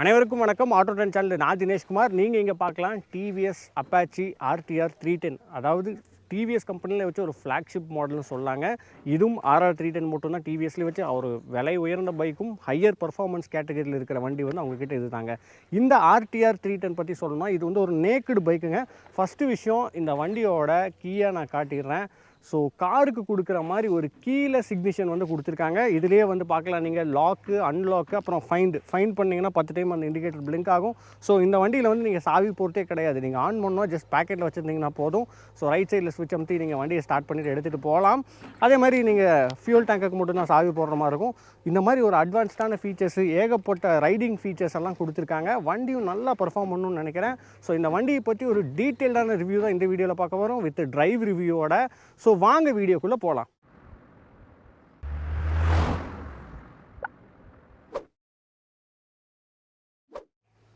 அனைவருக்கும் வணக்கம். Auto ten channel நான் தினேஷ்குமார் நீங்கள் இங்கே பார்க்கலாம் TVS Apache RTR three ten அதாவது டிவிஎஸ் கம்பெனியில் வச்சு ஒரு ஃப்ளாக்ஷிப் மாடல்னு சொல்லாங்க. இதுவும் ஆர்ஆர் த்ரீ டென் மட்டும் தான் வச்சு ஒரு விலை உயர்ந்த பைக்கும் ஹையர் பர்ஃபார்மன்ஸ் கேட்டகரியில் இருக்கிற வண்டி வந்து அவங்கக்கிட்ட இது தாங்க. இந்த ஆர்டிஆர் த்ரீ டென் பற்றி சொல்லணும்னா இது வந்து ஒரு நேக்குடு பைக்குங்க ஃபஸ்ட்டு விஷயம் இந்த வண்டியோட கீயை நான் காட்டிடுறேன். ஸோ காருக்கு கொடுக்குற மாதிரி ஒரு கீழே சிக்னிஷன் வந்து கொடுத்துருக்காங்க. இதுலேயே வந்து பார்க்கலாம் நீங்கள் லாக்கு அன்லாக்கு அப்புறம் ஃபைண்ட் ஃபைன் பண்ணிங்கன்னா பத்து டைம் அந்த இண்டிகேட்டர் பிளிங்க் ஆகும். ஸோ இந்த வண்டியில் வந்து நீங்கள் சாவி போகிறதே கிடையாது. நீங்கள் ஆன் பண்ணோம் ஜஸ்ட் பேக்கெட்டில் வச்சுருந்தீங்கன்னா போதும். ஸோ ரைட் சைடில் ஸ்விட்ச் அமுத்தி நீங்கள் வண்டியை ஸ்டார்ட் பண்ணிட்டு எடுத்துகிட்டு போகலாம். அதே மாதிரி நீங்கள் ஃபியூல் டேங்க்குக்கு மட்டும் தான் சாவி போடுற மாதிரி இருக்கும். இந்த மாதிரி ஒரு அட்வான்ஸ்டான ஃபீச்சர்ஸ் ஏகப்பட்ட ரைடிங் ஃபீச்சர்ஸ் எல்லாம் கொடுத்துருக்காங்க. வண்டியும் நல்லா பர்ஃபார்ம் பண்ணணும்னு நினைக்கிறேன். ஸோ இந்த வண்டியை பற்றி ஒரு டீட்டெயில்டான ரிவ்யூ தான் இந்த வீடியோவில் பார்க்க வரும். வித் டிரைவ் ரிவ்யூவோட ஸோ வாங்க வீடியோக்குள்ளே போகலாம்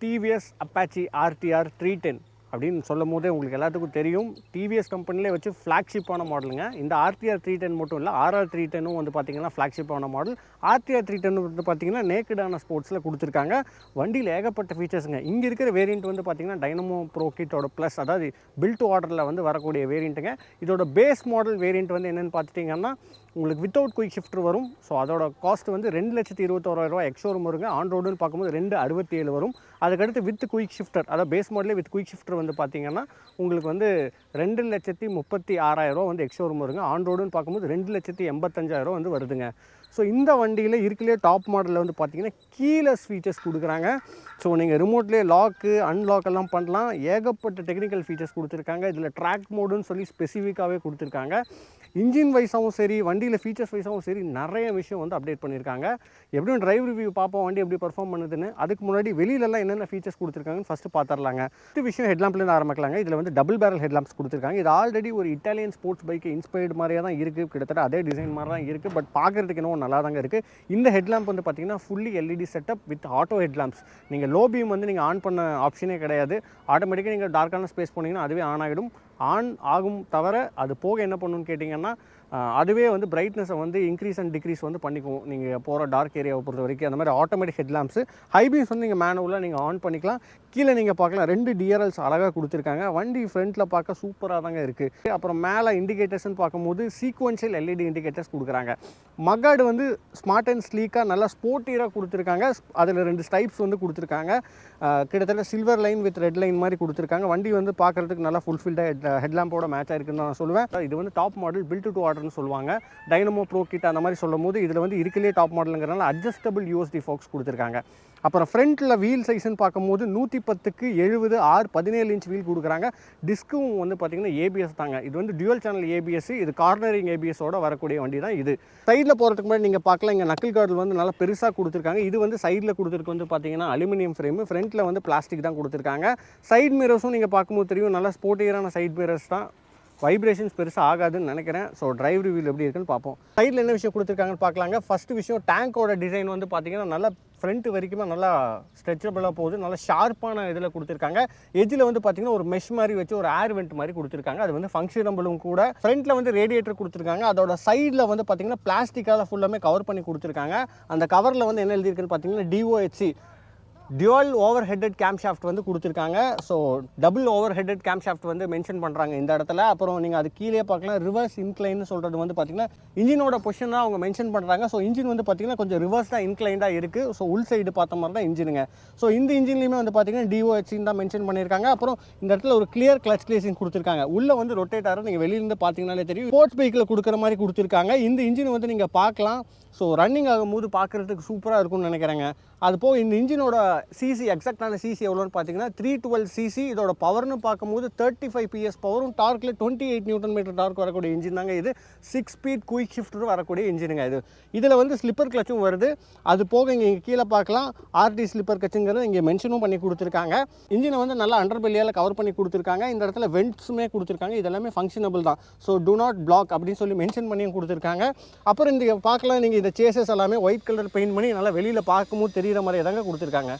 TVS Apache RTR three ten அப்படின்னு சொல்லும் போதே உங்களுக்கு எல்லாத்துக்கும் தெரியும். டிவிஎஸ் கம்பெனிலே வச்சு ஃப்ளாக்ஷிப்பான மாடலுங்க இந்த ஆர்டிஆர் த்ரீ டென் மட்டும் இல்லை ஆர்ஆர் த்ரீ டென்னும் வந்து பார்த்தீங்கன்னா ஃப்ளாக்ஷிப்பான மாடல் ஆர்டிஆர் த்ரீ டென் வந்து பார்த்திங்கன்னா நேக்கடான ஸ்போர்ட்ஸில் கொடுத்துருக்காங்க. வண்டியில் ஏகப்பட்ட ஃபீச்சர்ஸுங்க இங்கே இருக்கிற வேரியண்ட் வந்து பார்த்தீங்கன்னா டைனமோ ப்ரோ கிட்டோட ப்ளஸ் அதாவது பில்ட் ஆர்டரில் வந்து வரக்கூடிய வேரியண்ட்டுங்க இதோட பேஸ் மாடல் வேரியண்ட் வந்து என்னென்னு பார்த்துட்டிங்கன்னா உங்களுக்கு வித்தவுட் குயிக் ஷிஃப்ட் வரும். ஸோ அதோட காஸ்ட் வந்து ரெண்டு லட்சத்தி இருபத்தோராயிரரூவா எக்ஸோரும் வருங்க. ஆன் ரோடுன்னு பார்க்கும்போது ரெண்டு அறுபத்தி ஏழு வரும். அதுக்கடுத்து வித் குயிக் ஷிஃப்டர் அதாவது பேஸ் மாடலே வித் குயிக் ஷிஃப்டர் வந்து பார்த்தீங்கன்னா உங்களுக்கு வந்து ரெண்டு லட்சத்தி முப்பத்தி ஆறாயிரரூவா வந்து எக்ஸோரும் வருங்க. ஆன் ரோடுன்னு பார்க்கும்போது ரெண்டு லட்சத்தி எண்பத்தஞ்சாயிரம் வந்து வருதுங்க. ஸோ இந்த வண்டியில் இருக்கலே டாப் மாடலில் வந்து பார்த்தீங்கன்னா கீழே ஃபீச்சர்ஸ் கொடுக்குறாங்க. ஸோ நீங்கள் ரிமோட்லேயே லாக்கு அன்லாக் எல்லாம் பண்ணலாம். ஏகப்பட்ட டெக்னிக்கல் ஃபீச்சர்ஸ் கொடுத்துருக்காங்க. இதில் ட்ராக் மோடுன்னு சொல்லி ஸ்பெசிஃபிக்காகவே கொடுத்துருக்காங்க. இன்ஜின் வைஸாகவும் சரி வண்டியில் ஃபீச்சர்ஸ் வைஸாகவும் சரி நிறைய விஷயம் வந்து அப்டேட் பண்ணியிருக்காங்க. எப்படியும் டிரைவ் ரிவ்யூ பார்ப்போம் வண்டி எப்படி பர்ஃபார்ம் பண்ணுதுன்னு. அதுக்கு முன்னாடி வெளியிலலாம் என்னென்ன ஃபீச்சர்ஸ் கொடுத்துருக்காங்கன்னு ஃபஸ்ட்டு பார்த்துடலாங்க. ஃபஸ்ட்டு விஷயம் ஹெட்லாம்ப்லேருந்து ஆரம்பிக்கலாங்க. இதில் வந்து டபுள் பேரல் ஹெட்லாம்ப்ஸ் கொடுத்துருக்காங்க. இது ஆல்ரெடி ஒரு இட்டாலியன் ஸ்போர்ட்ஸ் பைக்கு இன்ஸ்பைர்டு மாதிரியே தான் இருக்குது கிட்டத்தட்ட அதே டிசைன் மாதிரி தான் இருக்குது பட் பார்க்குறதுக்கு என்னவோ நல்லா தாங்க இருக்குது இந்த ஹெட்லாம்ப் வந்து பார்த்தீங்கன்னா fully LED setup with auto headlamps நீங்கள் லோ பீம் வந்து நீங்கள் ஆன் பண்ண ஆப்ஷனே கிடையாது. ஆட்டோமேட்டிக்காக நீங்கள் டார்க்கான ஸ்பேஸ் போனீங்கன்னா அதுவே ஆன் ஆகிடும் ஆன் ஆகும் தவிர அது போக என்ன பண்ணுன்னு கேட்டிங்கன்னா அதுவே வந்து பிரைட்னஸை வந்து இன்க்ரீஸ் அண்ட் டிக்ரீஸ் வந்து பண்ணிக்குவோம். நீங்கள் போகிற டார்க் ஏரியாவை பொறுத்த வரைக்கும் அந்த மாதிரி ஆட்டோமேட்டிக் ஹெட்லாம்ப்ஸ் ஹைபீம்ஸ் வந்து நீங்கள் மேனுவலாக நீங்கள் ஆன் பண்ணிக்கலாம். கீழே நீங்கள் பார்க்கலாம் ரெண்டு டிஆர்எல்ஸ் அழகாக கொடுத்துருக்காங்க. வண்டி ஃப்ரண்ட்டில் பார்க்க சூப்பராக தாங்க இருக்குது அப்புறம் மேலே இண்டிகேட்டர்ஸ்னு பார்க்கும்போது சீக்வன்ஷியல் எல்இடி இண்டிகேட்டர்ஸ் கொடுக்குறாங்க. மகாடு வந்து ஸ்மார்ட் அண்ட் ஸ்லீக்காக நல்லா ஸ்போர்ட்டியராக கொடுத்துருக்காங்க. அதில் ரெண்டு ஸ்டைப்ஸ் வந்து கொடுத்துருக்காங்க. கிட்டத்தட்ட silver line with red line மாதிரி கொடுத்துருக்காங்க. வண்டி வந்து பார்க்குறதுக்கு நல்லா ஃபுல்ஃபில்டாக ஹெட் ஹெட்லாம்போட மேட்ச் ஆயிருக்குன்னு நான் சொல்லுவேன். இது வந்து டாப் மாடல் பில்ட் டு மாடல்னு சொல்லுவாங்க. டைனமோ ப்ரோ கிட் அந்த மாதிரி சொல்லும் போது இதில் வந்து இருக்கலே டாப் மாடலுங்கிறனால அட்ஜஸ்டபிள் யூஎஸ்டி ஃபோக்ஸ் கொடுத்துருக்காங்க. அப்புறம் ஃப்ரண்ட்டில் வீல் சைஸ்ன்னு பார்க்கும்போது நூற்றி பத்துக்கு எழுபது ஆறு பதினேழு இன்ச் வீல் கொடுக்குறாங்க. டிஸ்க்கும் வந்து பார்த்தீங்கன்னா ஏபிஎஸ் தாங்க. இது வந்து டியூவல் சேனல் ஏபிஎஸ் இது கார்னரிங் ஏபிஎஸோட வரக்கூடிய வண்டி தான் இது. சைடில் போகிறதுக்கு முன்னாடி நீங்கள் பார்க்கலாம் இங்கே நக்கிள் கார்டு வந்து நல்லா பெருசாக கொடுத்துருக்காங்க. இது வந்து சைடில் கொடுத்துருக்கு வந்து பார்த்தீங்கன்னா அலுமினியம் ஃப்ரேமு ஃப்ரண்ட்டில் வந்து பிளாஸ்டிக் தான் கொடுத்துருக்காங்க. சைட் மிரர்ஸும் நீங்கள் பார்க்கும்போது தெரியும் நல்லா ஸ்போர்ட்டியரான சைட் மிரர்ஸ் தான். வைப்ரேஷன்ஸ் பெருசாக ஆகாதுன்னு நினைக்கிறேன். ஸோ டிரைவ் ரிவ்யூவில் எப்படி இருக்குன்னு பார்ப்போம். சைடில் என்ன விஷயம் கொடுத்துருக்காங்கன்னு பார்க்கலாங்க. ஃபஸ்ட்டு விஷயம் டேங்கோட டிசைன் வந்து பார்த்தீங்கன்னா நல்லா ஃப்ரண்ட்டு வரைக்குமே நல்லா ஸ்ட்ரெச்சபிளாக போகுது. நல்லா ஷார்ப்பான இதில் கொடுத்துருக்காங்க. எஜ்ஜில் வந்து பார்த்தீங்கன்னா ஒரு மெஷ் மாதிரி வச்சு ஒரு ஏர் வெண்ட் மாதிரி கொடுத்துருக்காங்க. அது வந்து ஃபங்க்ஷனபிளும் கூட. ஃப்ரண்ட்டில் வந்து ரேடியேட்டர் கொடுத்துருக்காங்க. அதோட சைடில் வந்து பார்த்தீங்கன்னா பிளாஸ்டிக்கால் ஃபுல்லாமே கவர் பண்ணி கொடுத்துருக்காங்க. அந்த கவரில் வந்து என்ன எழுதியிருக்குன்னு பார்த்தீங்கன்னா DOHC dual over headed cam shaft வந்து கொடுத்துருக்காங்க. So double over headed cam shaft வந்து மென்ஷன் பண்ணுறாங்க இந்த இடத்துல. அப்புறம் நீங்கள் அது கீழே பார்க்கலாம். ரிவர்ஸ் இன்க்ளைன்னு சொல்கிறது வந்து பார்த்தீங்கன்னா இன்ஜினோட பொசிஷன் தான் அவங்க மென்ஷன் பண்ணுறாங்க ஸோ இன்ஜின் வந்து பார்த்தீங்கன்னா கொஞ்சம் ரிவர்ஸ் தான் இன்க்ளைண்டாக இருக்குது ஸோ உள் சைடு பார்த்த மாதிரி தான் இன்ஜினுங்க ஸோ இந்த இன்ஜின்லையுமே வந்து பார்த்தீங்கன்னா டிஓஹெச்சின்னு தான் மென்ஷன் பண்ணியிருக்காங்க அப்புறம் இந்த இடத்துல ஒரு கிளியர் கிளச் கிளேசிங் கொடுத்துருக்காங்க. உள்ளே வந்து ரொட்டேட் ஆகிற நீங்கள் வெளியிலேருந்து பார்த்தீங்கனாலே தெரியும். ஸ்போர்ட்ஸ் பைக்கில் கொடுக்குற மாதிரி கொடுத்துருக்காங்க. இந்த இன்ஜின் வந்து நீங்கள் பார்க்கலாம். ஸோ ரன்னிங் ஆகும்போது பார்க்குறதுக்கு சூப்பராக இருக்கும்னு நினைக்கிறேங்க. அது போக இந்த இன்ஜினோட சிசி எக்ஸாக்டான சிசி எவ்வளோன்னு பார்த்தீங்கன்னா த்ரீ டுவெல் சிசி இதோட பவர்னு பார்க்கும்போது தேர்ட்டி ஃபைவ் பிஎஸ் பவரும் டார்க்கில் twenty eight newton meter torque வரக்கூடிய இன்ஜின் தாங்க இது. சிக்ஸ் ஸ்பீட் குயிக் ஷிஃப்டர் வரக்கூடிய இன்ஜினுங்க இது. இதில் வந்து ஸ்லிப்பர் கிளச்சும் வருது. அது போக இங்கே கீழே பார்க்கலாம். ஆர்டி ஸ்லிப்பர் கிளச்சுங்கிறது இங்கே மென்ஷனும் பண்ணி கொடுத்துருக்காங்க. இன்ஜினை வந்து நல்லா அண்டர் பெல்லியால் கவர் பண்ணி கொடுத்துருக்காங்க. இந்த இடத்துல வெண்ட்ஸுமே கொடுத்துருக்காங்க. இதெல்லாமே ஃபங்க்ஷனபிள் தான். ஸோ டூ நாட் பிளாக் அப்படின்னு சொல்லி மென்ஷன் பண்ணியும் கொடுத்துருக்காங்க. அப்புறம் இந்த பார்க்கலாம். நீங்கள் இந்த சேசஸ் எல்லாமே ஒயிட் கலர் பெயிண்ட் பண்ணி நல்லா வெளியில் பார்க்கும்போது தெரியிற மாதிரி தாங்க கொடுத்துருக்காங்க.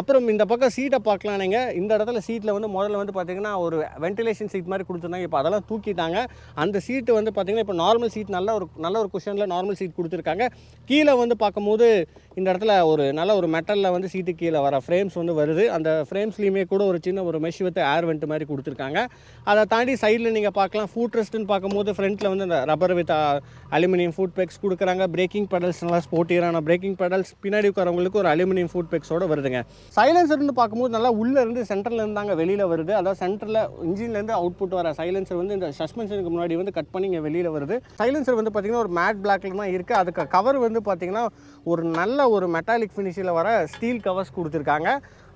அப்புறம் இந்த பக்கம் சீட்டை பார்க்கலாம் நீங்கள் இந்த இடத்துல சீட்டில் வந்து முதல்ல வந்து பார்த்தீங்கன்னா ஒரு வென்டிலேஷன் சீட் மாதிரி கொடுத்துருந்தாங்க. இப்போ அதெல்லாம் தூக்கிட்டாங்க. அந்த சீட்டு வந்து பார்த்தீங்கன்னா இப்போ நார்மல் சீட் நல்ல ஒரு நல்ல ஒரு குஷனில் நார்மல் சீட் கொடுத்துருக்காங்க. கீழே வந்து பார்க்கும்போது இந்த இடத்துல ஒரு நல்ல ஒரு மெட்டலில் வந்து சீட்டு கீழே வர ஃப்ரேம்ஸ் வந்து வருது. அந்த ஃப்ரேம்ஸ்லேயுமே கூட ஒரு சின்ன ஒரு மெஷ் வித் ஏர் வெண்ட் மாதிரி கொடுத்துருக்காங்க. அதை தாண்டி சைடில் நீங்கள் பார்க்கலாம். ஃபுட் ரெஸ்ட்டுன்னு பார்க்கும்போது ஃப்ரண்ட்டில் வந்து இந்த rubber with aluminium foot pegs கொடுக்குறாங்க. பிரேக்கிங் பெடல்ஸ் நல்லா ஸ்போர்ட்டியரான பிரேக்கிங் பெடல்ஸ் பின்னாடி உட்காரவங்களுக்கு ஒரு அலுமினியம் ஃபுட் பேக்ஸோடு வருதுங்க. சைலன்சர்னு பார்க்கும்போது நல்லா உள்ளே இருந்து தாங்க வெளியில் வருது. அதாவது சென்டரில் இன்ஜின்லேருந்து அவுட்புட் வர சைலன்சர் வந்து இந்த சஸ்பென்ஷனுக்கு முன்னாடி வந்து கட் பண்ணி இங்கே வெளியில் வருது. சைலன்சர் வந்து பார்த்திங்கன்னா ஒரு மேட் பிளாக்ல தான் இருக்குது அதுக்கு கவர் வந்து பார்த்திங்கன்னா ஒரு நல்ல ஒரு மெட்டாலிக் ஃபினிஷில் வர ஸ்டீல் கவர்ஸ் கொடுத்துருக்காங்க.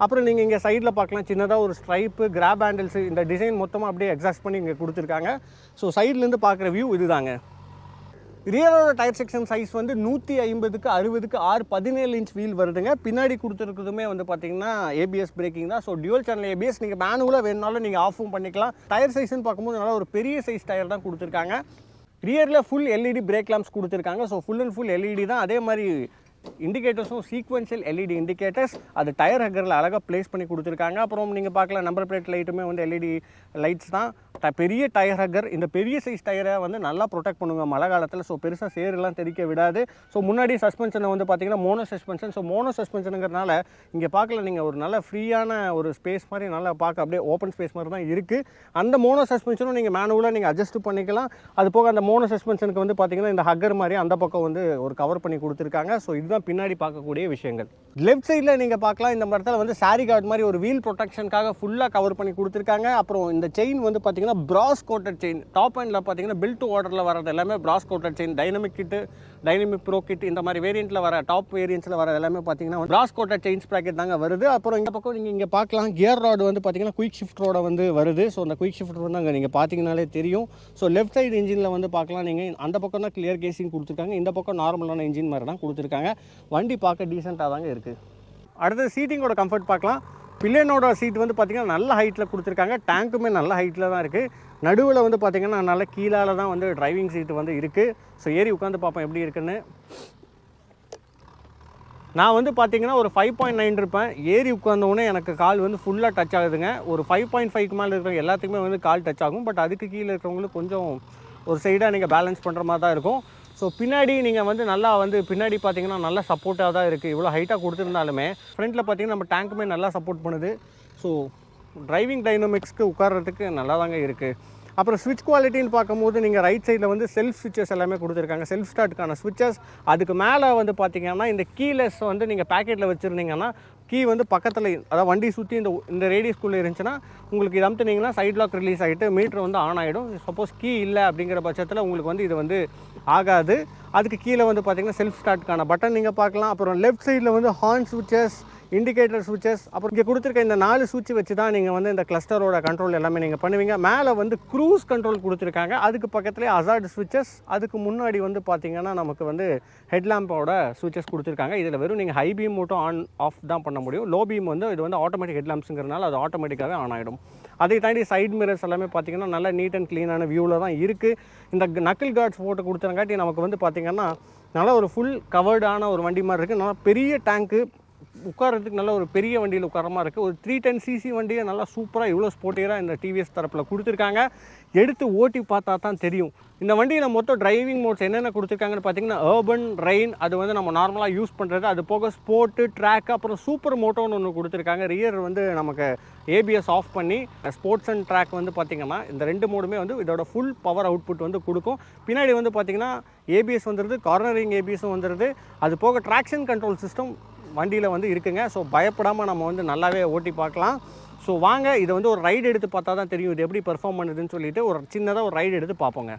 அப்புறம் நீங்கள் இங்கே சைடில் பார்க்கலாம். சின்னதாக ஒரு ஸ்ட்ரைப்பு கிராப் ஹேண்டில்ஸ் இந்த டிசைன் மொத்தமாக அப்படியே எக்ஸாஸ்ட் பண்ணி இங்கே கொடுத்துருக்காங்க. ஸோ சைட்லேருந்து பார்க்குற வியூ இதுதாங்க. ரியரோட டயர் செக்ஷன் சைஸ் வந்து நூற்றி ஐம்பதுக்கு அறுபதுக்கு ஆறு பதினேழு இன்ச் வீல் வருதுங்க. பின்னாடி கொடுத்துருக்குதுமே வந்து பார்த்தீங்கன்னா ஏபிஎஸ் பிரேக்கிங் தான். ஸோ டியூல் சேனல் ஏபிஎஸ் நீங்கள் மேனுவலாக வேணுனாலும் நீங்கள் ஆஃபும் பண்ணிக்கலாம். டயர் சைஸ்னு பார்க்கும்போது நல்லா ஒரு பெரிய சைஸ் டயர் தான் கொடுத்துருக்காங்க. ரியரில் ஃபுல் எல்இடி பிரேக் லாம்ப்ஸ் கொடுத்துருக்காங்க. So full and full LED தான். அதே மாதிரி இண்டிகேட்டர்ஸும் சீக்வென்ஷியல் எல்இடி இண்டிகேட்டர்ஸ் அது டயர் ஹக்கரில் அழகாக ப்ளேஸ் பண்ணி கொடுத்துருக்காங்க. அப்புறம் நீங்கள் பார்க்கலாம் நம்பர் பிளேட் லைட்டுமே வந்து எல்இடி லைட்ஸ் தான். ட- பெரிய டயர் ஹக்கர் இந்த பெரிய சைஸ் டயரை வந்து நல்லா ப்ரொடெக்ட் பண்ணுவாங்க மழை காலத்தில் ஸோ பெருசாக சேருலாம் தெரிக்க விடாது. ஸோ முன்னாடி சஸ்பென்ஷனை வந்து பார்த்தீங்கன்னா மோனோ சஸ்பென்ஷன் ஸோ மோனோ சஸ்பென்ஷனுங்கிறனால இங்கே பார்க்கல நீங்கள் ஒரு நல்ல ஃப்ரீயான ஒரு ஸ்பேஸ் மாதிரி நல்லா பார்க்க அப்படியே ஓப்பன் ஸ்பேஸ் மாதிரி தான் இருக்குது அந்த மோனோ சஸ்பென்ஷனும் நீங்கள் மேனுவலாக நீங்கள் அட்ஜஸ்ட் பண்ணிக்கலாம். அது போக அந்த மோனோ சஸ்பென்ஷனுக்கு வந்து பார்த்தீங்கன்னா இந்த ஹக்கர் மாதிரி அந்த பக்கம் வந்து ஒரு கவர் பண்ணி கொடுத்துருக்காங்க. ஸோ இது இதுதான் பின்னாடி பார்க்கக்கூடிய விஷயங்கள். லெஃப்ட் சைடில் நீங்கள் பார்க்கலாம் இந்த இடத்துல வந்து சாரி கார்டு மாதிரி ஒரு வீல் ப்ரொடெக்ஷனுக்காக ஃபுல்லாக கவர் பண்ணி கொடுத்துருக்காங்க. அப்புறம் இந்த செயின் வந்து பார்த்தீங்கன்னா ப்ராஸ் கோட்டட் செயின் டாப் அண்டில் பார்த்தீங்கன்னா பில்ட் ஆர்டரில் வரது எல்லாமே brass coated chain dynamic kit dynamic pro kit இந்த மாதிரி வேரியண்ட்டில் வர டாப் வேரியன்ஸில் வர எல்லாமே பார்த்தீங்கன்னா ப்ராஸ் கோட்டட் செயின்ஸ் ப்ராக்கெட் தாங்க வருது. அப்புறம் இந்த பக்கம் நீங்கள் இங்கே பார்க்கலாம் கியர் ராடு வந்து பார்த்தீங்கன்னா குயிக் ஷிஃப்ட் வந்து வருது. ஸோ அந்த குயிக் ஷிஃப்ட் வந்து அங்கே நீங்கள் பார்த்தீங்கனாலே தெரியும். ஸோ லெஃப்ட் சைடு இன்ஜினில் வந்து பார்க்கலாம். நீங்கள் அந்த பக்கம் தான் கிளியர் கேசிங் கொடுத்துருக்காங்க. இந்த பக்கம் நார்மலான இன்ஜின் மாதிரி தான் கொடுத்துருக்காங்க. வண்டி பார்க்க டீசெண்டாக தாங்க இருக்குது அடுத்தது சீட்டிங்கோட கம்ஃபர்ட் பார்க்கலாம். பில்லியனோட சீட் வந்து பார்த்திங்கன்னா நல்ல ஹைட்டில் கொடுத்துருக்காங்க. டேங்க்குமே நல்ல ஹைட்டில் தான் இருக்குது நடுவில் வந்து பார்த்திங்கன்னா நல்ல கீழால தான் வந்து டிரைவிங் சீட்டு வந்து இருக்குது ஸோ ஏறி உட்காந்து பார்ப்போம் எப்படி இருக்குன்னு. நான் வந்து பார்த்தீங்கன்னா ஒரு ஃபைவ் பாயிண்ட் நைன் இருப்பேன். ஏறி உட்காந்தவுடனே எனக்கு கால் வந்து ஃபுல்லாக டச் ஆகுதுங்க. ஒரு ஃபைவ் பாயிண்ட் ஃபைவ்க்கு மேலே இருக்கிற எல்லாத்துக்குமே வந்து கால் டச் ஆகும். பட் அதுக்கு கீழே இருக்கிறவங்களுக்கு கொஞ்சம் ஒரு சைடாக நீங்கள் பேலன்ஸ் பண்ணுற மாதிரி தான் இருக்கும். ஸோ பின்னாடி நீங்கள் வந்து நல்லா வந்து பின்னாடி பார்த்தீங்கன்னா நல்லா சப்போர்ட்டாக தான் இருக்குது இவ்வளோ ஹைட்டாக கொடுத்துருந்தாலுமே ஃப்ரண்ட்டில் பார்த்தீங்கன்னா நம்ம டேங்க்குமே நல்லா சப்போர்ட் பண்ணுது. ஸோ டிரைவிங் டைனமிக்ஸ்க்கு உட்கார்றதுக்கு நல்லா தாங்க இருக்குது அப்புறம் ஸ்விட்ச் குவாலிட்டின்னு பார்க்கும்போது நீங்கள் ரைட் சைடில் வந்து செல்ஃப் ஸ்விட்சஸ் எல்லாமே கொடுத்துருக்காங்க. செல்ஃப் ஸ்டார்ட்டுக்கான ஸ்விட்சஸ் அதுக்கு மேலே வந்து பார்த்தீங்கன்னா இந்த கீலெஸ் வந்து நீங்கள் பேக்கெட்டில் வச்சுருந்தீங்கன்னா கீ வந்து பக்கத்தில் அதாவது வண்டி சுற்றி இந்த இந்த ரேடியஸ்குள்ளே இருந்துச்சுன்னா உங்களுக்கு இது அமுத்துனீங்கன்னா சைட் லாக் ரிலீஸ் ஆகிட்டு மீட்ரு வந்து ஆன் ஆகிடும் சப்போஸ் கீ இல்லை அப்படிங்கிற பட்சத்தில் உங்களுக்கு வந்து இது வந்து ஆகாது. அதுக்கு கீழே வந்து பார்த்தீங்கன்னா செல்ஃப் ஸ்டார்ட்கான பட்டன் நீங்கள் பார்க்கலாம். அப்புறம் லெஃப்ட் சைடில் வந்து ஹார்ன் சுவிச்சஸ் இண்டிகேட்டர் சுவிச்சஸ் அப்புறம் இங்கே கொடுத்துருக்க இந்த நாலு சுவிட்ச் வச்சு தான் நீங்கள் வந்து இந்த கிளஸ்டரோட கண்ட்ரோல் எல்லாமே நீங்கள் பண்ணுவீங்க. மேலே வந்து க்ரூஸ் கண்ட்ரோல் கொடுத்துருக்காங்க. அதுக்கு பக்கத்துலேயே அசார்ட் சுவிச்சஸ் அதுக்கு முன்னாடி வந்து பார்த்தீங்கன்னா நமக்கு வந்து ஹெட்லாம்போட சுவிச்சஸ் கொடுத்துருக்காங்க. இதில் வெறும் நீங்கள் ஹை பீம் மட்டும் ஆன் ஆஃப் தான் பண்ண முடியும். லோ பீம் வந்து இது வந்து ஆட்டோமேட்டிக் ஹெட்லாம்ப்ஸுங்கிறனால அது ஆட்டோமேட்டிக்காகவே ஆன் ஆகிடும் அதை தாண்டி சைட் மிரர்ஸ் எல்லாமே பார்த்தீங்கன்னா நல்லா நீட் அண்ட் க்ளீனான வியூவில் தான் இருக்குது இந்த நக்கிள் கார்ட்ஸ் போட்டு கொடுத்தங்காட்டி நமக்கு வந்து பார்த்தீங்கன்னா நல்லா ஒரு ஃபுல் கவர்டான ஒரு வண்டி மாதிரி இருக்குது நல்லா பெரிய டேங்க்கு உட்காரத்துக்கு நல்ல ஒரு பெரிய வண்டியில் உட்கார இருக்குது ஒரு த்ரீ டென் சிசி வண்டியை நல்லா சூப்பராக இவ்வளோ ஸ்போர்ட்டியராக இந்த டிவிஎஸ் தரப்பில் கொடுத்துருக்காங்க. எடுத்து ஓட்டி பார்த்தா தான் தெரியும். இந்த வண்டியில் மொத்தம் டிரைவிங் மோட்ஸ் என்னென்ன கொடுத்துருக்காங்கன்னு பார்த்தீங்கன்னா ஏர்பன் ரெயின் அது வந்து நம்ம நார்மலாக யூஸ் பண்ணுறது அது போக ஸ்போர்ட்டு ட்ராக் அப்புறம் சூப்பர் மோட்டோன்னு ஒன்று கொடுத்துருக்காங்க. ரியர் வந்து நமக்கு ஏபிஎஸ் ஆஃப் பண்ணி ஸ்போர்ட்ஸ் அண்ட் ட்ராக் வந்து பார்த்திங்கன்னா இந்த ரெண்டு மோடுமே வந்து இதோட ஃபுல் பவர் அவுட்புட் வந்து கொடுக்கும். பின்னாடி வந்து பார்த்திங்கன்னா ஏபிஎஸ் வந்துடுது கார்னரிங் ஏபிஎஸும் வந்துடுது அது போக ட்ராக்ஷன் கண்ட்ரோல் சிஸ்டம் வண்டியில் வந்து இருக்குங்க. ஸோ பயப்படாமல் நம்ம வந்து நல்லாவே ஓட்டி பார்க்கலாம். ஸோ வாங்க இதை வந்து ஒரு ரைடு எடுத்து பார்த்தா தான் தெரியும். இது எப்படி பெர்ஃபார்ம் பண்ணுதுன்னு சொல்லிட்டு ஒரு சின்னதாக ஒரு ரைடு எடுத்து பார்ப்போங்க.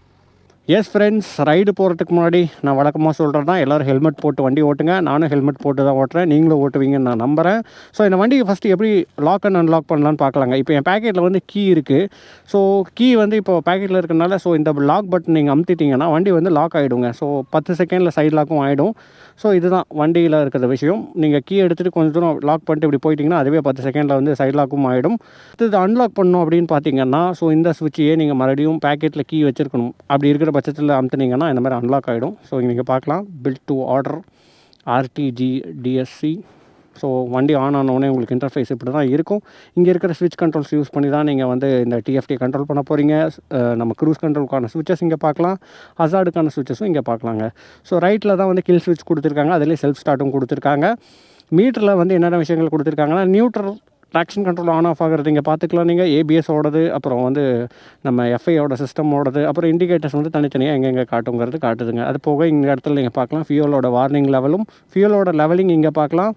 எஸ் ஃப்ரெண்ட்ஸ் ரைடு போகிறதுக்கு முன்னாடி நான் வழக்கமாக சொல்கிறது தான் எல்லோரும் ஹெல்மெட் போட்டு வண்டி ஓட்டுங்க. நானும் ஹெல்மெட் போட்டு தான் ஓட்டுறேன். நீங்களும் ஓட்டுவீங்கன்னு நான் நம்புகிறேன் ஸோ இந்த வண்டியை ஃபஸ்ட்டு எப்படி லாக் அண்ட் அன்லாக் பண்ணலான்னு பார்க்கலாங்க. இப்போ என் பேக்கெட்டில் வந்து கீ இருக்குது ஸோ கீ வந்து இப்போ பேக்கெட்டில் இருக்கனால ஸோ இந்த லாக் பட்டன் நீங்கள் அமுத்திட்டீங்கன்னா வண்டி வந்து லாக் ஆகிடுங்க ஸோ பத்து செகண்டில் சைட் லாக்கும் ஆகிடும் ஸோ இதுதான் வண்டியில் இருக்கிற விஷயம். நீங்கள் கீ எடுத்துகிட்டு கொஞ்சம் தூரம் லாக் பண்ணிட்டு இப்படி போயிட்டீங்கன்னா அதுவே பத்து செகண்டில் வந்து சைட் லாக்கும் ஆகிடும் இது அன்லாக் பண்ணணும் அப்படின்னு பார்த்தீங்கன்னா ஸோ இந்த சுவிட்சையே நீங்கள் மறுபடியும் பேக்கெட்டில் கீ வச்சுருக்கணும். அப்படி இருக்கிற பட்சத்தில் அமுத்துனீங்கன்னா இந்த மாதிரி அன்லாக் ஆகிடும் ஸோ நீங்கள் பார்க்கலாம். Built to order RTG DSC so வண்டி ஆன் ஆனவுடனே உங்களுக்கு இன்டர்ஃபேஸ் இப்படி தான் இருக்கும். இங்கே இருக்கிற ஸ்விட்ச் கண்ட்ரோல்ஸ் யூஸ் பண்ணி தான் நீங்கள் வந்து இந்த டிஎஃப்டி கண்ட்ரோல் பண்ண போகிறீங்க நம்ம க்ரூஸ் கண்ட்ரோலுக்கான ஸ்விட்சஸ் இங்கே பார்க்கலாம். ஹசார்டுக்கான ஸ்விட்சஸும் இங்கே பார்க்கலாங்க. ஸோ ரைட்டில் தான் வந்து கில் ஸ்விட்ச் கொடுத்துருக்காங்க. அதிலே செல்ஃப் ஸ்டார்ட்டும் கொடுத்துருக்காங்க. மீட்டரில் வந்து என்னென்ன விஷயங்கள் கொடுத்துருக்காங்கன்னா neutral traction control on off ஆகிறது இங்கே பார்த்துக்கலாம். நீங்கள் ஏபிஎஸோடது அப்புறம் வந்து நம்ம எஃப்ஐயோட சிஸ்டமோடது அப்புறம் இண்டிகேட்டர்ஸ் வந்து தனித்தனியாக எங்கெங்கே காட்டுங்கிறது காட்டுதுங்க. அது போக இந்த இடத்துல நீங்கள் பார்க்கலாம் ஃபியூலோட வார்னிங் லெவலும் ஃபியூலோட லெவலிங் இங்கே பார்க்கலாம்.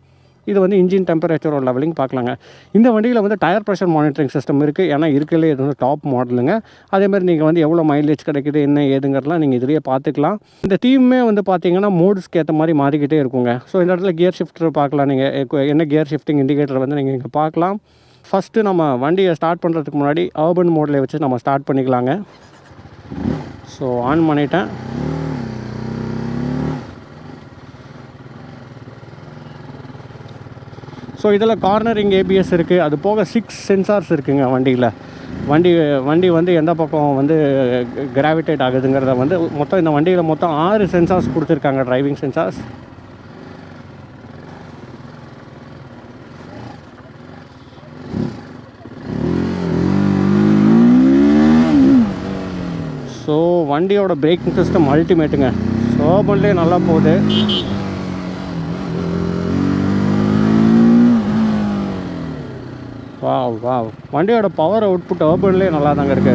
இது வந்து இன்ஜின் டெம்பரேச்சரோட லெவலிங் பார்க்கலாங்க. இந்த வண்டியில் வந்து டயர் ப்ரெஷர் மானிட்டரிங் சிஸ்டம் இருக்குது ஏன்னா இருக்கிறதுலே இது வந்து டாப் மாடலுங்க அதேமாதிரி நீங்கள் வந்து எவ்வளோ மைலேஜ் கிடைக்குது என்ன ஏதுங்கிறதுலாம் நீங்கள் இதுலேயே பார்த்துக்கலாம். இந்த தீமுமே வந்து பார்த்தீங்கன்னா மோட்ஸ்க்கு ஏற்ற மாதிரி மாறிக்கிட்டே இருக்குங்க. ஸோ இந்த இடத்துல கியர் ஷிஃப்டர் பார்க்கலாம். நீங்கள் என்ன கியர் ஷிஃப்டிங் இண்டிகேட்டர் வந்து நீங்கள் இங்கே பார்க்கலாம். ஃபஸ்ட்டு நம்ம வண்டியை ஸ்டார்ட் பண்ணுறதுக்கு முன்னாடி அர்பன் மோடில் வச்சு நம்ம ஸ்டார்ட் பண்ணிக்கலாங்க. ஸோ ஆன் பண்ணிட்டேன். ஸோ இதில் கார்னரிங் ஏபிஎஸ் இருக்குது அது போக சிக்ஸ் சென்சார்ஸ் இருக்குங்க வண்டியில். வண்டி வண்டி வந்து எந்த பக்கம் வந்து கிராவிடேட் ஆகுதுங்கிறத வந்து மொத்தம் இந்த வண்டியில் மொத்தம் ஆறு சென்சார்ஸ் கொடுத்துருக்காங்க டிரைவிங் சென்சார்ஸ் ஸோ வண்டியோட பிரேக்கிங் சிஸ்டம் அல்டிமேட்டுங்க சோபன்லேயே நல்லா போகுது. Wow wow. வண்டியோட பவர் அவுட்புட் அர்பன்லேயே நல்லா தாங்க இருக்கு.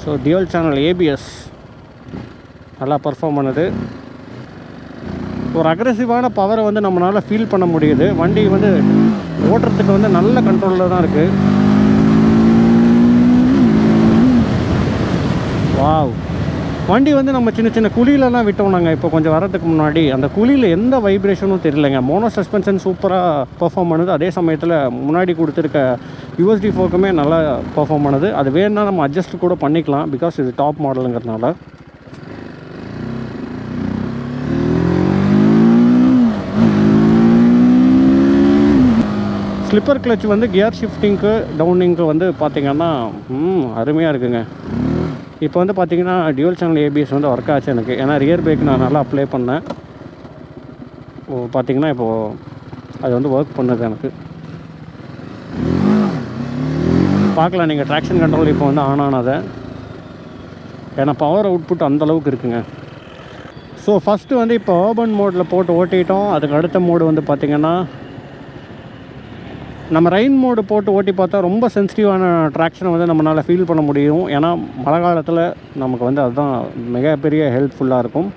ஸோ டியூல் சேனல் ஏபிஎஸ் நல்லா பர்ஃபார்ம் பண்ணுது. ஒரு அக்ரெசிவான பவரை வந்து நம்மளால் ஃபீல் பண்ண முடியுது. வண்டி வந்து ஓட்டுறதுக்கு வந்து நல்ல கண்ட்ரோலில் தான் இருக்குது வாவ். வண்டி வந்து நம்ம சின்ன சின்ன குழியிலலாம் விட்டோம் நாங்கள் இப்போ கொஞ்சம் வரதுக்கு முன்னாடி அந்த குழியில் எந்த வைப்ரேஷனும் தெரியலங்க. மோனோ சஸ்பென்ஷன் சூப்பராக பர்ஃபார்ம் பண்ணுது. அதே சமயத்தில் முன்னாடி கொடுத்துருக்க யூஎஸ்டி ஃபோக்குமே நல்லா பெர்ஃபார்ம் பண்ணுது. அது வேணும்னா நம்ம அட்ஜஸ்ட் கூட பண்ணிக்கலாம். பிகாஸ் இது டாப் மாடலுங்கிறதுனால ஸ்லிப்பர் கிளச் வந்து கியர் ஷிஃப்டிங்க்கு டவுனிங்க்கு வந்து பார்த்திங்கன்னா அருமையாக இருக்குங்க. இப்போ வந்து பார்த்திங்கன்னா டியூல் சேனல் ஏபிஎஸ் வந்து ஒர்க் ஆச்சு எனக்கு. ஏன்னா ரியர் பிரேக் நான் நல்லா அப்ளை பண்ணேன். ஓ பார்த்தீங்கன்னா இப்போது அது வந்து ஒர்க் பண்ணுது எனக்கு. பார்க்கலாம் நீங்கள் ட்ராக்ஷன் கண்ட்ரோல் இப்போ வந்து ஆன் ஆனதை. ஏன்னா பவர் அவுட்புட் அந்தளவுக்கு இருக்குங்க. ஸோ ஃபஸ்ட்டு வந்து இப்போ ஓபன் மோடில் போட்டு ஓட்டிட்டோம். அதுக்கு அடுத்த மோடு வந்து பார்த்திங்கன்னா நம்ம ரெயின் மோடு போட்டு ஓட்டி பார்த்தா ரொம்ப சென்சிட்டிவான ட்ராக்ஷனை வந்து நம்மளால் ஃபீல் பண்ண முடியும். ஏன்னா மழை காலத்தில் நமக்கு வந்து அதுதான் மிகப்பெரிய ஹெல்ப்ஃபுல்லாக இருக்கும்.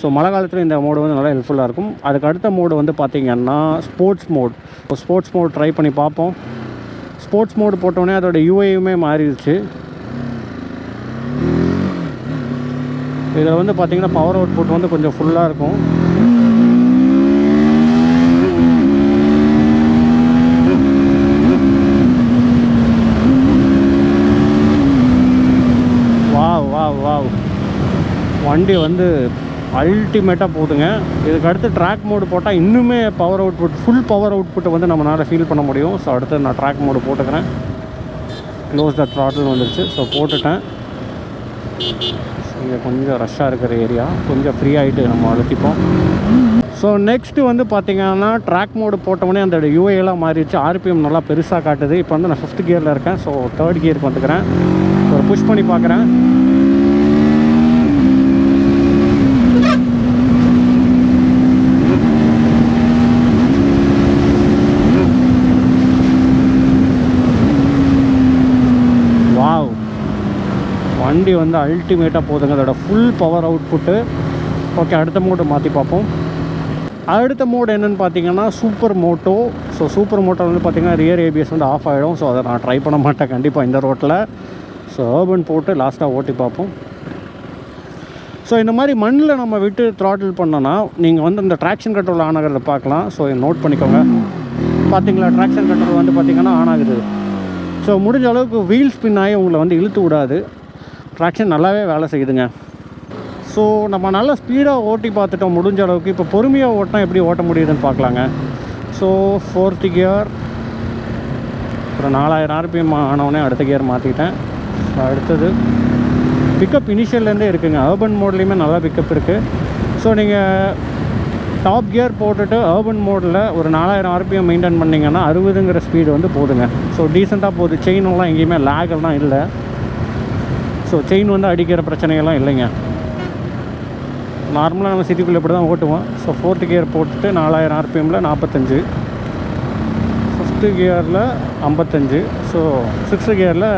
ஸோ மழை காலத்தில் இந்த மோடு வந்து நல்லா ஹெல்ப்ஃபுல்லாக இருக்கும். அதுக்கு அடுத்த மோடு வந்து பார்த்திங்கன்னா ஸ்போர்ட்ஸ் மோட் இப்போ ஸ்போர்ட்ஸ் மோட் ட்ரை பண்ணி பார்ப்போம். ஸ்போர்ட்ஸ் மோடு போட்டோடனே அதோட யூஐயுமே மாறிடுச்சு. இதில் வந்து பார்த்திங்கன்னா பவர் அவுட்புட் வந்து கொஞ்சம் ஃபுல்லாக இருக்கும் வாவ் வாவ் வாவ் வண்டி வந்து அல்டிமேட்டாக போகுதுங்க இதுக்கு அடுத்து ட்ராக் மோடு போட்டால் இன்னுமே பவர் அவுட்புட் ஃபுல் பவர் அவுட்புட்டை வந்து நம்மளால் ஃபீல் பண்ண முடியும். ஸோ அடுத்து நான் ட்ராக் மோடு போட்டுக்கிறேன். க்ளோஸ் த த்ராட்டில் வந்துருச்சு. ஸோ போட்டுட்டேன். இங்கே கொஞ்சம் ரஷ்ஷாக இருக்கிற ஏரியா கொஞ்சம் ஃப்ரீ ஆகிட்டு நம்ம அழுத்திப்போம். ஸோ நெக்ஸ்ட்டு வந்து பார்த்திங்கன்னா ட்ராக் மோடு போட்டோடனே அந்த யூஏலாம் மாறிடுச்சு. ஆர்பிஎம் நல்லா பெருசாக காட்டுது. இப்போ வந்து நான் ஃபிஃப்த் கியரில் இருக்கேன். ஸோ தேர்ட் கியருக்கு வந்துக்கிறேன். ஒரு புஷ் பண்ணி பார்க்குறேன் வாவ் வண்டி வந்து அல்டிமேட்டாக போதுங்க. அதோட ஃபுல் பவர் அவுட்புட்டு ஓகே அடுத்த மோட்டை மாற்றி பார்ப்போம். அடுத்த மோட் என்னென்னு பார்த்தீங்கன்னா super moto so super moto வந்து பார்த்திங்கன்னா ரியர் ஏபிஎஸ் வந்து ஆஃப் ஆகிடும் ஸோ அதை நான் ட்ரை பண்ண மாட்டேன். கண்டிப்பாக இந்த ரோட்டில் ஸோ ஏர்பன் போட்டு லாஸ்ட்டாக ஓட்டி பார்ப்போம். ஸோ இந்த மாதிரி மண்ணில் நம்ம விட்டு த்ராட்டில் பண்ணோன்னா நீங்கள் வந்து இந்த ட்ராக்ஷன் கண்ட்ரோல் ஆன் ஆகிறத பார்க்கலாம். ஸோ நோட் பண்ணிக்கோங்க. பார்த்தீங்களா ட்ராக்ஷன் கண்ட்ரோல் வந்து பார்த்திங்கன்னா ஆன் ஆகுது. ஸோ முடிஞ்ச அளவுக்கு வீல் ஸ்பின் ஆகி உங்களை வந்து இழுத்து விடாது. ட்ராக்ஷன் நல்லாவே வேலை செய்யுதுங்க. ஸோ நம்ம நல்லா ஸ்பீடாக ஓட்டி பார்த்துட்டோம் முடிஞ்ச அளவுக்கு. இப்போ பொறுமையாக ஓட்டினா எப்படி ஓட்ட முடியுதுன்னு பார்க்கலாங்க. ஸோ ஃபோர்த்து கியர் அப்புறம் நாலாயிரம் ஆர்பிஎம் ஆனவுடனே அடுத்த கியர் மாற்றிட்டேன் அடுத்தது பிக்கப் இனிஷியல்லேருந்தே இருக்குங்க. அர்பன் மோட்லேயுமே நல்லா பிக்கப் இருக்குது ஸோ நீங்கள் டாப் கியர் போட்டுட்டு அர்பன் மோடில் ஒரு நாலாயிரம் ஆர்பிஎம் மெயின்டைன் பண்ணிங்கன்னா அறுபதுங்கிற ஸ்பீடு வந்து போதுங்க. ஸோ டீசெண்டாக போகுது. செயினெல்லாம் எங்கேயுமே லேகெல்லாம் இல்லை. ஸோ செயின் வந்து அடிக்கிற பிரச்சனைகள்லாம் இல்லைங்க. நார்மலாக நம்ம சிட்டிக்குள்ளே இப்படி தான் ஓட்டுவோம். ஸோ ஃபோர்த்து கியர் போட்டுட்டு நாலாயிரம் ஆர்பிஎம்மில் நாற்பத்தஞ்சு ஃபிஃப்த்து கியரில் ஐம்பத்தஞ்சு. ஸோ சிக்ஸ்த்து கியரில்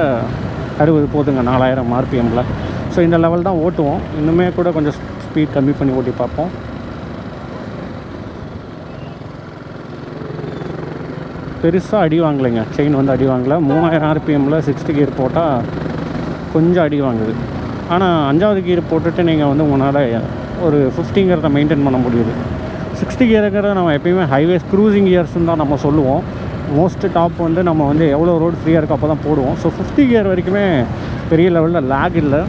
அறுபது போதுங்க நாலாயிரம் ஆர்பிஎம்மில் ஸோ இந்த லெவல் தான் ஓட்டுவோம். இன்னுமே கூட கொஞ்சம் ஸ்பீட் கம்மி பண்ணி ஓட்டி பார்ப்போம். பெருசாக அடி வாங்கலைங்க. செயின் வந்து அடி வாங்கலை. மூணாயிரம் ஆர்பிஎம்மில் சிக்ஸ்த்து கியர் போட்டால் கொஞ்சம் அடி வாங்குது. ஆனால் அஞ்சாவது கியர் போட்டுட்டு நீங்கள் வந்து உங்களால் ஒரு ஃபிஃப்டிங்கிறத மெயின்டைன் பண்ண முடியுது. சிக்ஸ்டி கியருங்கிறத நம்ம எப்பயுமே ஹைவேஸ் க்ரூசிங் கியர்ஸ்னு தான் நம்ம சொல்லுவோம். மோஸ்ட் டாப் வந்து நம்ம வந்து எவ்வளோ ரோடு ஃப்ரீயாக இருக்கோ அப்போ தான் போடுவோம். ஸோ ஃபிஃப்டி கியர் வரைக்குமே பெரிய லெவலில் லேக் இல்லை.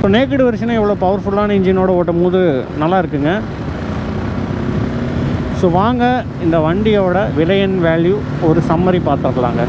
ஸோ நேக்கடு வெர்ஷனே எவ்வளோ பவர்ஃபுல்லான இன்ஜினோட ஓட்டும் போது நல்லா இருக்குங்க. ஸோ வாங்க இந்த வண்டியோட விலையன் வேல்யூ ஒரு சம்மரி பார்த்துடலாங்க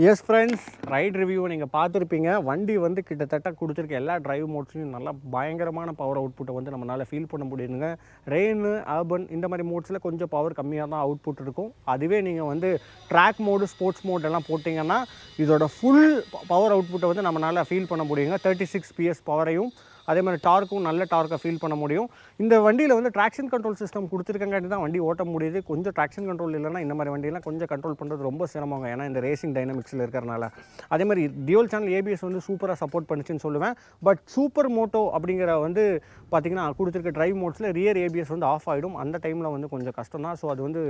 எஸ் ஃப்ரெண்ட்ஸ் ரைட் ரிவ்யூவை நீங்கள் பார்த்துருப்பீங்க. வண்டி வந்து கிட்டத்தட்ட கொடுத்துருக்க எல்லா ட்ரைவ் மோட்ஸ்லையும் நல்லா பயங்கரமான பவர் அவுட்புட்டை வந்து நம்மளால் ஃபீல் பண்ண முடியுதுங்க. ரெயின் அர்பன் இந்த மாதிரி மோட்ஸில் கொஞ்சம் பவர் கம்மியாக தான் அவுட்புட் இருக்கும். அதுவே நீங்கள் வந்து ட்ராக் மோடு ஸ்போர்ட்ஸ் மோட் எல்லாம் போட்டிங்கன்னா இதோட ஃபுல் பவர் அவுட்புட்டை வந்து நம்மளால் ஃபீல் பண்ண முடியுங்க. தேர்ட்டி சிக்ஸ் பிஎஸ் பவரையும் அதே மாதிரி டார்க்கும் நல்ல டார்க்கை ஃபீல் பண்ண முடியும். இந்த வண்டியில் வந்து ட்ராக்ஷன் கண்ட்ரோல் சிஸ்டம் கொடுத்துருக்கங்காட்டி தான் வண்டி ஓட்ட முடியுது. கொஞ்சம் ட்ராக்ஷன் கண்ட்ரோல் இல்லைன்னா இந்த மாதிரி வண்டியெல்லாம் கொஞ்சம் கண்ட்ரோல் பண்ணுறது ரொம்ப சிரமங்க. ஏன்னா இந்த ரேசிங் டைனமிக்ஸில் இருக்கிறனால. அதே மாதிரி டியூல் சேனல் ஏபிஎஸ் வந்து சூப்பராக சப்போர்ட் பண்ணுச்சுன்னு சொல்லுவேன். பட் சூப்பர் மோட்டோ அப்படிங்கிற வந்து பார்த்திங்கன்னா கொடுத்துருக்க ட்ரைவ் மோட்ஸில் ரியர் ஏபிஎஸ் வந்து ஆஃப் ஆகிடும் அந்த டைமில் வந்து கொஞ்சம் கஷ்டம் தான் ஸோ அது வந்து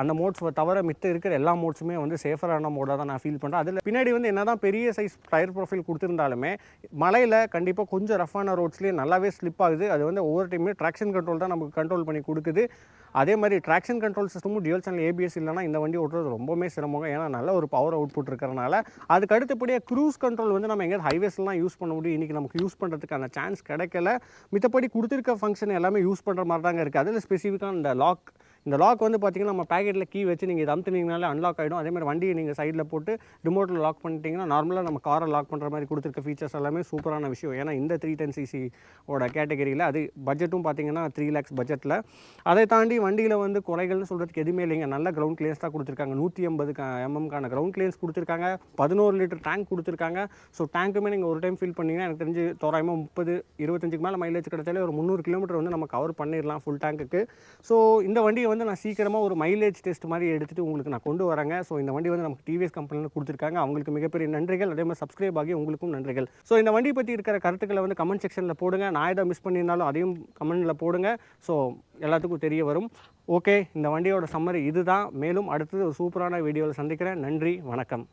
அந்த மோட்ஸ் தவிர மித்த இருக்கிற எல்லா மோட்ஸுமே வந்து சேஃபரான மோடாக தான் நான் ஃபீல் பண்ணுறேன் அதில் பின்னாடி வந்து என்ன தான் பெரிய சைஸ் டயர் ப்ரொஃபைல் கொடுத்துருந்தாலுமே மலையில் கண்டிப்பாக கொஞ்சம் ரஃப்பான ரோட்ஸ்லேயே நல்லாவே ஸ்லிப் ஆகுது. அது வந்து ஒவ்வொரு டைமே ட்ராக்ஷன் கண்ட்ரோல் தான் நமக்கு கண்ட்ரோல் பண்ணி கொடுக்குது. அதே மாதிரி ட்ராக்ஷன் கண்ட்ரோல் சிஸ்டமும் டியூல் சேனல் ஏபிஎஸ் இல்லைனா இந்த வண்டி ஓட்டுறது ரொம்பவே சிரமம் ஏன்னா நல்ல ஒரு பவர் அவுட்புட் இருக்கிறனால. அதுக்கு அடுத்தபடியாக க்ரூஸ் கண்ட்ரோல் வந்து நம்ம எங்கேயாவது ஹைவேஸ்லாம் யூஸ் பண்ண முடியும். இன்றைக்கி நமக்கு யூஸ் பண்ணுறதுக்கான சான்ஸ் கிடைக்கல. மித்தபடி கொடுத்துருக்க ஃபங்க்ஷன் எல்லாமே யூஸ் பண்ணுற மாதிரி தாங்க இருக்குது அதில் ஸ்பெசிஃபிக்காக இந்த லாக் இந்த லாக் வந்து பார்த்தீங்கன்னா நம்ம பேக்கெட்டில் கீ வச்சு நீங்கள் இதை அமுத்துனீங்கனாலே அன்லாக் ஆகிடும் அதே மாதிரி வண்டியை நீங்கள் சைடில் போட்டு ரிமோட்டில் லாக் பண்ணிட்டீங்கன்னா நார்மலாக நம்ம காரை லாக் பண்ணுற மாதிரி கொடுத்துருக்க ஃபீச்சர்ஸ் எல்லாமே சூப்பரான விஷயம். ஏன்னா இந்த த்ரீ டென் சிசியோட கேட்டகரியில் அது பட்ஜெட்டும் பார்த்தீங்கன்னா த்ரீ லேக்ஸ் பட்ஜெட்டில் அதை தாண்டி வண்டியில் வந்து குறைகள்னு சொல்கிறதுக்கு எதுவுமே இல்லைங்க. நல்ல கிரவுண்ட் கிளியன்ஸ் தான் கொடுத்துருக்காங்க. நூற்றி எண்பது எம்எம்கான கிரவுண்ட் கிளியன்ஸ் கொடுத்துருக்காங்க. பதினோரு லிட்டர் டேங்க் கொடுத்துருக்காங்க. ஸோ டேங்க்குமே நீங்கள் ஒரு டைம் ஃபில் பண்ணீங்கன்னா எனக்கு தெரிஞ்சு தோராயமாக முப்பது இருபத்தஞ்சுக்கு மேலே மைலேஜ் கிடைச்சாலே ஒரு முந்நூறு கிலோமீட்டர் வந்து நம்ம கவர் பண்ணிடலாம் ஃபுல் டேங்க்குக்கு ஸோ இந்த வண்டியை வந்து நான் சீக்கிரமாக ஒரு மைலேஜ் டெஸ்ட் மாதிரி எடுத்துகிட்டு உங்களுக்கு நான் கொண்டு வரேங்க. ஸோ இந்த வண்டி வந்து நமக்கு டிவிஎஸ் கம்பெனியில் கொடுத்துருக்காங்க. அவங்களுக்கு மிகப்பெரிய நன்றிகள். அதே மாதிரி சப்ஸ்கிரைப் ஆகி உங்களுக்கும் நன்றிகள். ஸோ இந்த வண்டி பற்றி இருக்கிற கருத்துக்களை வந்து கமெண்ட் செக்ஷனில் போடுங்க. நான் எதாவது மிஸ் பண்ணியிருந்தாலும் அதையும் கமெண்டில் போடுங்க. ஸோ எல்லாத்துக்கும் தெரிய வரும். ஓகே இந்த வண்டியோட சம்மரி இதுதான். மேலும் அடுத்தது ஒரு சூப்பரான வீடியோவில் சந்திக்கிறேன். நன்றி வணக்கம்.